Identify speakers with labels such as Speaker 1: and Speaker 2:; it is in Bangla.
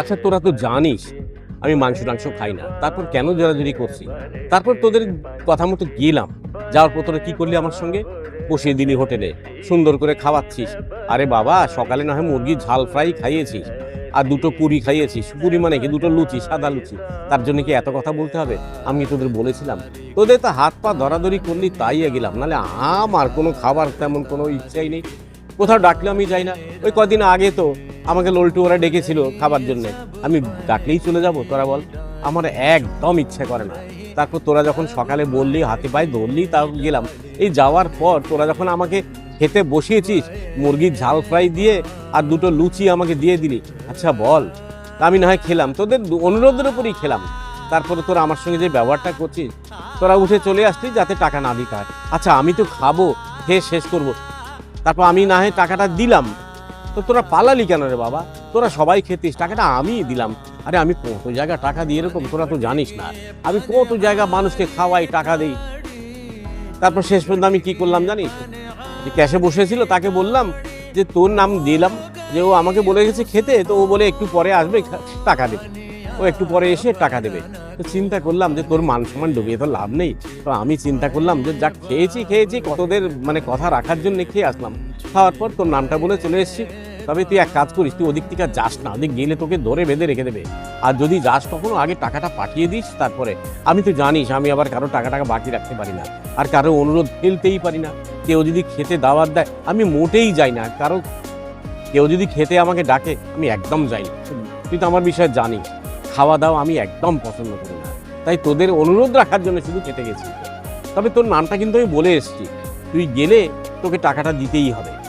Speaker 1: আচ্ছা তোরা তো জানিস, আমি মাংস টাংস খাই না। তারপর কেন জোরাজুরি করছি তারপর তোদের কথা মতো গেলাম। যাওয়ার পর তোরা কি করলি আমার সঙ্গে? বসিয়ে দিলি হোটেলে। সুন্দর করে খাওয়াচ্ছিস। আরে বাবা, সকালে না হয় মুরগির ঝাল ফ্রাই খাইয়েছিস, আর দুটো পুরি খাইয়েছিস। পুরি মানে কি? দুটো লুচি, সাদা লুচি। তার জন্য কি এত কথা বলতে হবে? আমি তোদের বলেছিলাম। তোদের তো হাত পা ধরাধরি করলি, তাই গেলাম। নাহলে আমার কোনো খাবার তেমন কোনো ইচ্ছাই নেই। কোথাও ডাকলে আমি যাই না। ওই কদিন আগে তো আমাকে লল্টু ওরা ডেকেছিল খাবার জন্য। আমি ডাকলেই চলে যাব, তোরা বল। আমার একদম ইচ্ছে করে না। তারপর তোরা যখন সকালে বললি, হাতে পায়ে ধরলি, তাও গেলাম। এই যাওয়ার পর তোরা যখন আমাকে খেতে বসিয়েছিস, মুরগির ঝাল ফ্রাই দিয়ে আর দুটো লুচি আমাকে দিয়ে দিলি আচ্ছা বল। আমি না হয় খেলাম, তোদের অনুরোধের উপরই খেলাম। তারপরে তোরা আমার সঙ্গে যে ব্যবহারটা করছিস, তোরা উঠে চলে আসছিস যাতে টাকা না দিতে হয় আচ্ছা আমি তো খাব, খেয়ে শেষ করব। তারপর আমি না হয় টাকাটা দিলাম তো তোরা পালালি কেন রে বাবা? তোরা সবাই খেতিস, টাকাটা আমিই দিলাম। আরে আমি কত জায়গা টাকা দিই এরকম? তোরা তো জানিস না। আমি কত জায়গা মানুষকে খাওয়াই, টাকা দিই। তারপর শেষ পর্যন্ত আমি কি করলাম জানিস? যে ক্যাশে বসেছিল, তাকে বললাম যে তোর নাম দিলাম, যে ও আমাকে বলে গেছে খেতে, তো ও বলে একটু পরে আসবে টাকা দেবে। ও একটু পরে এসে টাকা দেবে। তো চিন্তা করলাম যে তোর মান সম্মান ডুবিয়ে তো লাভ নেই। তো আমি চিন্তা করলাম যে যা খেয়েছি খেয়েছি, কতদের মানে কথা রাখার জন্য খেয়ে আসলাম। খাওয়ার পর তোর নামটা বলে চলে এসেছি। তবে তুই এক কাজ করিস, তুই ওদিক থেকে যাস না, ওদিক গেলে তোকে ধরে বেঁধে রেখে দেবে। আর যদি যাস কখনো, আগে টাকাটা পাঠিয়ে দিস তারপরে। আমি তো জানিস, আমি আবার কারও টাকা টাকা বাকি রাখতে পারি না। আর কারও অনুরোধ ফেলতেই পারি না। কেউ যদি খেতে দাওয়াত দেয়, আমি মোটেই যাই না। কারও কেউ যদি খেতে আমাকে ডাকে, আমি একদম যাই তুই তো আমার বিষয়ে জানিস। খাওয়া দাওয়া আমি একদম পছন্দ করি না। তাই তোদের অনুরোধ রাখার জন্য শুধু খেতে গেছি। তবে তোর নামটা কিন্তু আমি বলে এসছি। তুই গেলে তোকে টাকাটা দিতেই হবে।